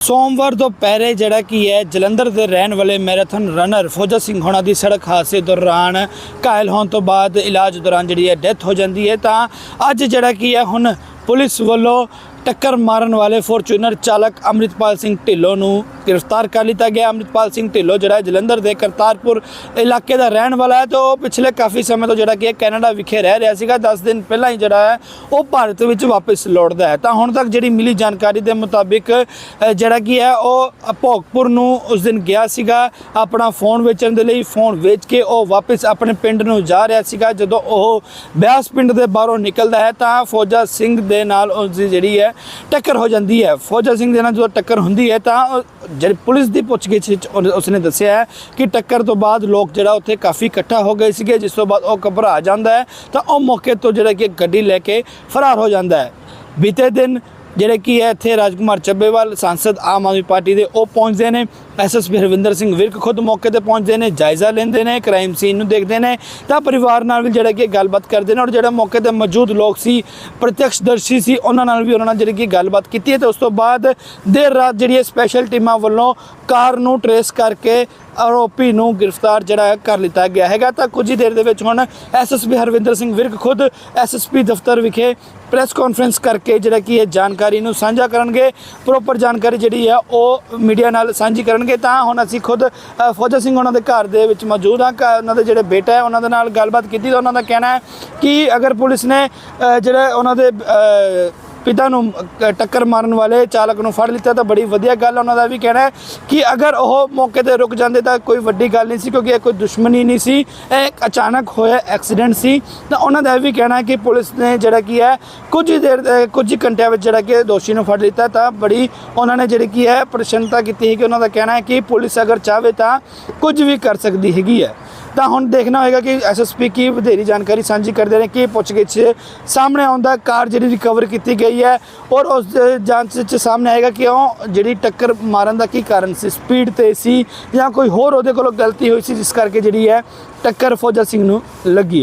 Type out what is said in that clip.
ਸੋਮਵਾਰ ਦੁਪਹਿਰੇ ਜਿਹੜਾ ਕੀ ਹੈ, ਜਲੰਧਰ ਦੇ ਰਹਿਣ ਵਾਲੇ ਮੈਰਾਥਨ ਰਨਰ ਫੌਜਾ ਸਿੰਘ ਹੋਣਾ ਦੀ ਸੜਕ ਹਾਦਸੇ ਦੌਰਾਨ ਘਾਇਲ ਹੋਣ ਤੋਂ ਬਾਅਦ ਇਲਾਜ ਦੌਰਾਨ ਜਿਹੜੀ ਹੈ ਡੈਥ ਹੋ ਜਾਂਦੀ ਹੈ। ਤਾਂ ਅੱਜ ਜਿਹੜਾ ਕੀ ਹੈ, ਹੁਣ ਪੁਲਿਸ ਵੱਲੋਂ ਟੱਕਰ ਮਾਰਨ ਵਾਲੇ ਫੋਰਚੂਨਰ ਚਾਲਕ ਅੰਮ੍ਰਿਤਪਾਲ ਸਿੰਘ ਢਿੱਲੋਂ ਨੂੰ ਗ੍ਰਿਫਤਾਰ ਕਰ ਲਿੱਤਾ ਗਿਆ। ਅੰਮ੍ਰਿਤਪਾਲ ਸਿੰਘ ਢਿੱਲੋਂ, ਜਿਹੜਾ ਜਲੰਧਰ ਦੇ ਕਰਤਾਰਪੁਰ ਇਲਾਕੇ ਦਾ ਰਹਿਣ ਵਾਲਾ ਹੈ, ਤੇ ਉਹ ਪਿਛਲੇ ਕਾਫੀ ਸਮੇਂ ਤੋਂ ਜਿਹੜਾ ਕਿ ਕੈਨੇਡਾ ਵਿਖੇ ਰਹਿ ਰਿਹਾ ਸੀਗਾ। 10 ਦਿਨ ਪਹਿਲਾਂ ਹੀ ਜਿਹੜਾ ਹੈ, ਉਹ ਭਾਰਤ ਵਿੱਚ ਵਾਪਸ ਲੌਟਦਾ ਹੈ। ਤਾਂ ਹੁਣ ਤੱਕ ਜਿਹੜੀ ਮਿਲੀ ਜਾਣਕਾਰੀ ਦੇ ਮੁਤਾਬਿਕ ਜਿਹੜਾ ਕੀ ਹੈ, ਉਹ ਭੋਗਪੁਰ ਨੂੰ ਉਸ ਦਿਨ ਗਿਆ ਸੀਗਾ। ਆਪਣਾ ਫੋਨ ਵੇਚਣ ਦੇ ਲਈ ਫੋਨ ਵੇਚ ਕੇ ਉਹ ਵਾਪਸ ਆਪਣੇ ਪਿੰਡ ਨੂੰ ਜਾ ਰਿਹਾ ਸੀਗਾ। ਜਦੋਂ ਉਹ ਬਿਆਸ ਪਿੰਡ ਦੇ ਬਾਹਰੋਂ ਨਿਕਲਦਾ ਹੈ, ਤਾਂ ਫੌਜਾ ਸਿੰਘ ਦੇ ਨਾਲ ਉਸ ਦੀ ਜਿਹੜੀ ਹੈ ਟੱਕਰ ਹੋ ਜਾਂਦੀ ਹੈ। ਫੌਜਾ ਸਿੰਘ ਦੇ ਨਾਲ ਜਦੋਂ ਟੱਕਰ ਹੁੰਦੀ ਹੈ ਤਾਂ ਉਹ ਜਿਹੜੀ ਪੁਲਿਸ ਦੀ ਪੁੱਛਗਿੱਛ ਵਿੱਚ ਉਸਨੇ ਦੱਸਿਆ ਹੈ ਕਿ ਟੱਕਰ ਤੋਂ ਬਾਅਦ ਲੋਕ ਜਿਹੜਾ ਉੱਥੇ ਕਾਫੀ ਇਕੱਠਾ ਹੋ ਗਏ ਸੀਗੇ। ਜਿਸ ਤੋਂ ਬਾਅਦ ਉਹ ਘਬਰਾ ਜਾਂਦਾ ਹੈ ਤਾਂ ਉਹ ਮੌਕੇ ਤੋਂ ਜਿਹੜਾ ਕਿ ਗੱਡੀ ਲੈ ਕੇ ਫਰਾਰ ਹੋ ਜਾਂਦਾ ਹੈ। ਬੀਤੇ ਦਿਨ ਜਿਹੜੇ ਕੀ ਹੈ ਇੱਥੇ ਰਾਜਕੁਮਾਰ ਚੱਬੇਵਾਲ, ਸੰਸਦ ਆਮ ਆਦਮੀ ਪਾਰਟੀ ਦੇ ਉਹ ਪਹੁੰਚਦੇ ਨੇ। ਐਸਐਸਪੀ ਹਰਵਿੰਦਰ ਸਿੰਘ ਵਿਰਕ ਖੁਦ ਮੌਕੇ ਤੇ ਪਹੁੰਚਦੇ ਨੇ, ਜਾਇਜ਼ਾ ਲੈਂਦੇ ਨੇ, ਕ੍ਰਾਈਮ ਸੀਨ ਨੂੰ ਦੇਖਦੇ ਨੇ। ਤਾਂ ਪਰਿਵਾਰ ਨਾਲ ਵੀ ਜਿਹੜਾ ਕਿ ਗੱਲਬਾਤ ਕਰਦੇ ਨੇ ਔਰ ਜਿਹੜੇ ਮੌਕੇ ਤੇ ਮੌਜੂਦ ਲੋਕ ਸੀ ਪ੍ਰਤੱਖਦਰਸ਼ੀ ਸੀ, ਉਹਨਾਂ ਨਾਲ ਵੀ ਉਹਨਾਂ ਨਾਲ ਜਿਹੜੀ ਕਿ ਗੱਲਬਾਤ ਕੀਤੀ ਹੈ ਤੇ ਉਸ ਤੋਂ ਬਾਅਦ ਦੇਰ ਰਾਤ ਜਿਹੜੀ ਹੈ ਸਪੈਸ਼ਲ ਟੀਮਾਂ ਵੱਲੋਂ ਕਾਰ ਨੂੰ ਟਰੇਸ ਕਰਕੇ ਆਰੋਪੀ ਨੂੰ ਗ੍ਰਿਫਤਾਰ ਜਿਹੜਾ ਕਰ ਲਿੱਤਾ ਗਿਆ ਹੈਗਾ। ਤਾਂ ਕੁਝ ਹੀ ਦੇਰ ਦੇ ਵਿੱਚ ਹੁਣ ਐਸਐਸਪੀ ਹਰਵਿੰਦਰ ਸਿੰਘ ਵਿਰਕ ਖੁਦ ਐਸਐਸਪੀ ਦਫ਼ਤਰ ਵਿਖੇ ਪ੍ਰੈਸ ਕਾਨਫਰੰਸ ਕਰਕੇ ਜਿਹੜਾ ਕਿ ਇਹ ਜਾਣਕਾਰੀ ਨੂੰ ਸਾਂਝਾ ਕਰਨਗੇ। ਪ੍ਰੋਪਰ ਜਾਣਕਾਰੀ ਜਿਹੜੀ ਆ ਉਹ ਮੀਡੀਆ ਨਾਲ ਸਾਂਝੀ ਕਰਨਗੇ। ਤਾਂ ਹੁਣ ਅਸੀਂ ਖੁਦ ਫੌਜਾ ਸਿੰਘ ਉਹਨਾਂ ਦੇ ਘਰ ਦੇ ਵਿੱਚ ਮੌਜੂਦ ਹਾਂ ਘਰ- ਉਹਨਾਂ ਦੇ ਜਿਹੜੇ ਬੇਟਾ ਹੈ, ਉਹਨਾਂ ਦੇ ਨਾਲ ਗੱਲਬਾਤ ਕੀਤੀ ਤਾਂ ਉਹਨਾਂ ਦਾ ਕਹਿਣਾ ਹੈ ਕਿ ਅਗਰ ਪੁਲਿਸ ਨੇ ਜਿਹੜਾ ਉਹਨਾਂ ਦੇ ਪਿਤਾ ਨੂੰ ਟੱਕਰ ਮਾਰਨ ਵਾਲੇ ਚਾਲਕ ਨੂੰ ਫੜ ਲਿੱਤਾ ਤਾਂ ਬੜੀ ਵਧੀਆ ਗੱਲ ਉਹਨਾਂ ਦਾ ਵੀ ਕਹਿਣਾ ਹੈ ਕਿ ਅਗਰ ਉਹ ਮੌਕੇ ਤੇ ਰੁਕ ਜਾਂਦੇ ਤਾਂ ਕੋਈ ਵੱਡੀ ਗੱਲ ਨਹੀਂ ਸੀ ਕਿਉਂਕਿ ਇਹ ਕੋਈ ਦੁਸ਼ਮਣੀ ਨਹੀਂ ਸੀ। ਇਹ ਇੱਕ ਅਚਾਨਕ ਹੋਇਆ ਐਕਸੀਡੈਂਟ ਸੀ। ਤਾਂ ਉਹਨਾਂ ਦਾ ਇਹ ਵੀ ਕਹਿਣਾ ਹੈ ਕਿ ਪੁਲਿਸ ਨੇ ਜਿਹੜਾ ਕੀ ਹੈ, ਕੁਝ ਹੀ ਦੇਰ ਕੁਝ ਹੀ ਘੰਟਿਆਂ ਵਿੱਚ ਜਿਹੜਾ ਕਿ ਦੋਸ਼ੀ ਨੂੰ ਫੜ ਲਿੱਤਾ ਤਾਂ ਬੜੀ ਉਹਨਾਂ ਨੇ ਜਿਹੜੀ ਕੀ ਹੈ ਪ੍ਰਸ਼ੰਸਾ ਕੀਤੀ ਹੈ ਕਿ ਉਹਨਾਂ ਦਾ ਕਹਿਣਾ ਹੈ ਕਿ ਪੁਲਿਸ ਅਗਰ ਚਾਹਵੇ ਤਾਂ ਕੁਝ ਵੀ ਕਰ ਸਕਦੀ ਹੈਗੀ ਹੈ। ਤਾਂ ਹੁਣ ਦੇਖਣਾ ਹੋਏਗਾ ਕਿ ਐਸਐਸਪੀ ਕੀ ਵਧੇਰੀ ਜਾਣਕਾਰੀ ਸਾਂਝੀ ਕਰਦੇ ਨੇ, ਕੀ ਪੁੱਛਗਿੱਛ ਸਾਹਮਣੇ ਆਉਂਦਾ ਕਾਰ ਜਿਹੜੀ ਰਿਕਵਰ ਕੀਤੀ ਗਈ ਹੈ ਔਰ ਉਸ ਜਾਂਚ ਵਿੱਚ ਸਾਹਮਣੇ ਆਏਗਾ ਕਿ ਉਹ ਜਿਹੜੀ ਟੱਕਰ ਮਾਰਨ ਦਾ ਕੀ ਕਾਰਨ ਸੀ ਸਪੀਡ ਤੇ ਸੀ ਜਾਂ ਕੋਈ ਹੋਰ ਉਹਦੇ ਕੋਲੋਂ ਗਲਤੀ ਹੋਈ ਸੀ, ਜਿਸ ਕਰਕੇ ਜਿਹੜੀ ਹੈ ਟੱਕਰ ਫੌਜਾ ਸਿੰਘ ਨੂੰ ਲੱਗੀ ਹੈ।